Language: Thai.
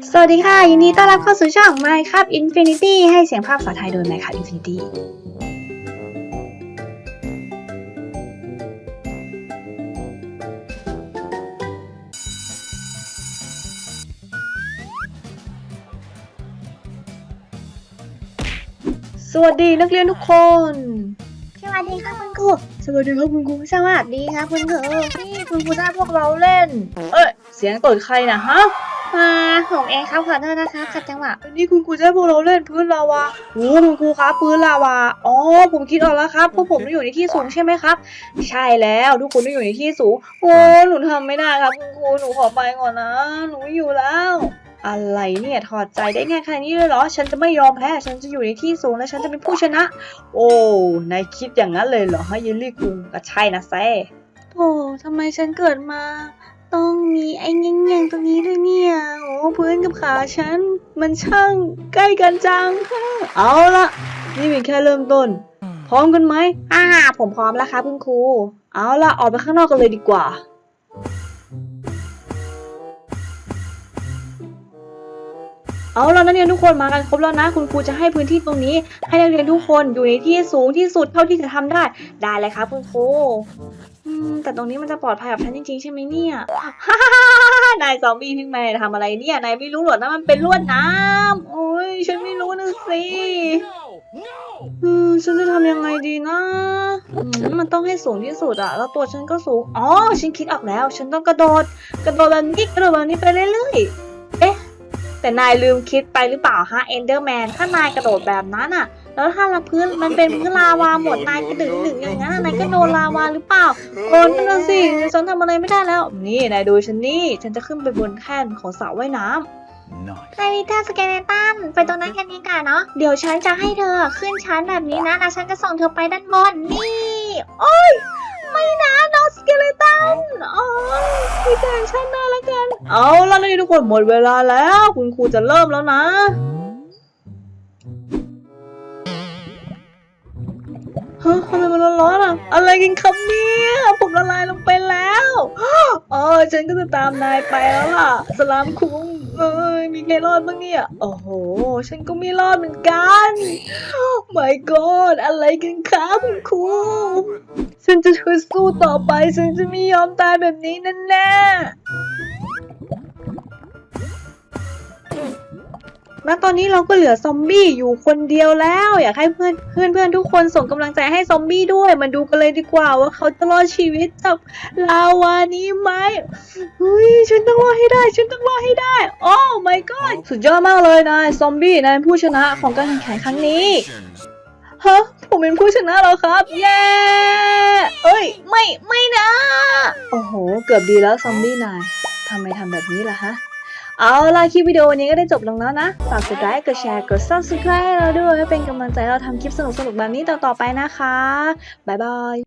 สวัสดีค่ะ ยินดีต้อนรับเข้าสู่ช่อง Minecraft Infinity ให้เสียงภาคภาษาไทยโดย Minecraft Infinity สวัสดีนักเรียนทุกคน สวัสดีค่ะคุณครู สวัสดีครับคุณครู สวัสดีค่ะคุณครูนี่คุณครูจะให้พวกเราเล่น เอ้ย เสียงตดใครนะฮะ มาผมเองครับขอโทษนะคะขัดจังหวะนี่คุณครูจะให้พวกเราเล่นพื้นลาวาโอ้คุณครูครับพื้นลาวาอ๋อผมคิดออกแล้วครับพวกผมต้องอยู่ในที่สูงใช่ไหมครับ ใช่แล้วทุกคนต้องอยู่ในที่สูงโอ้หนูทำไม่ได้ครับคุณครูหนูขอไปก่อนนะ หนูไม่อยู่แล้วอะไรเนี่ยถอดใจได้ง่ายขนาดนี้เลยเหรอ ฉันจะไม่ยอมแพ้ ฉันจะอยู่ในที่สูงและฉันจะเป็นผู้ชนะ โอ้นายคิดอย่างนั้นเลยเหรอฮะเยลลี่คุงก็ใช่นะแซ่โอ้ทำไมฉันเกิดมา ต้องมีไอ้เงี้ยงๆตรงนี้ด้วยเนี่ยโอ้ พื้นกับขาฉัน มันช่างใกล้กันจังค่ะเอาละนี่เป็นแค่เริ่มต้น พร้อมกันไหมอ่า ผมพร้อมแล้วครับคุณครู เอาละออกไปข้างนอกกันเลยดีกว่า เอาแล้วนักเรียนทุกคนมากันครบแล้วนะ คุณครูจะให้พื้นที่ตรงนี้ ให้นักเรียนทุกคนอยู่ในที่สูงที่สุดเท่าที่จะทำได้ ได้เลยครับคุณครูแต่ตรงนี้มันจะปลอดภัยกับฉันจริงๆใช่ไหมเนี่ยนายซอมบี้พิงแมนทำอะไรเนี่ยนายไม่รู้หรอกนะมันเป็นลวดน้ำโอ้ยฉันไม่รู้นะสิฉันจะทำยังไงดีนะ มันต้องให้สูงที่สุดอะแล้วตัวฉันก็สูง อ๋อ ฉันคิดออกแล้ว ฉันต้องกระโดด กระโดดแบบนี้กระโดดแบบนี้ไปเรื่อยๆ แต่นายลืมคิดไปหรือเปล่าฮะเอนเดอร์แมนถ้านายกระโดดแบบนั้นอะแล้วถ้าละพื้นมันเป็นพื้นลาวาหมดนายกระดึงดึงอย่างนั้นอะนายก็โดนลาวาหรือเปล่าโอ้นั่นนะสิฉันทำอะไรไม่ได้แล้ว นี่นายดูฉันนี่ฉันจะขึ้นไปบนแท่นของสระว่ายน้ำนายวิเทอร์สเกเลตันไปตรงนั้นกันดีกว่าเนาะเดี๋ยวฉันจะให้เธอขึ้นชั้นแบบนี้นะแล้วฉันจะส่งเธอไปด้านบนนี่ ยพี่แจงฉันนะละกัน เอาล่ะนี่ทุกคนหมดเวลาแล้ว คุณครูจะเริ่มแล้วนะ ฮะทำไมมันร้อนๆอะ อะไรกันครับเนี่ยผมละลายลงไปแล้วเออฉันก็จะตามนายไปแล้วล่ะ สลามคุงเอ้ยมีใครรอดบ้างเนี่ย โอ้โห ฉันก็ไม่รอดเหมือนกัน my god อะไรกันครับคุณครูฉันจะช่วยสู้ต่อไป ฉันจะไม่ยอมตายแบบนี้แน่ๆ ณตอนนี้เราก็เหลือซอมบี้อยู่คนเดียวแล้ว อยากให้เพื่อนเพื่อนเพื่อนทุกคนส่งกำลังใจให้ซอมบี้ด้วย มาดูกันเลยดีกว่าว่าเขาจะรอดชีวิตจากลาวานี้ไหมเฮ้ยฉันต้องรอดให้ได้ ฉันต้องรอดให้ได้ โอ้ my god สุดยอดมากเลยนายซอมบี้นายผู้ชนะของการแข่งขันครั้งนี้ฮะผมเป็นผู้ชนะแล้วครับ เย้ เอ้ย ไม่ ไม่นะ โอ้โห เกือบดีแล้วซอมบี้นาย ทำไมทำแบบนี้ล่ะฮะ เอาล่ะคลิปวิดีโอนี้ก็ได้จบลงแล้วนะ ฝากกดไลค์กดแชร์กด subscribe ให้เราด้วยเป็นกำลังใจเราทำคลิปสนุกๆแบบนี้ต่อๆไปนะคะ บ๊ายบาย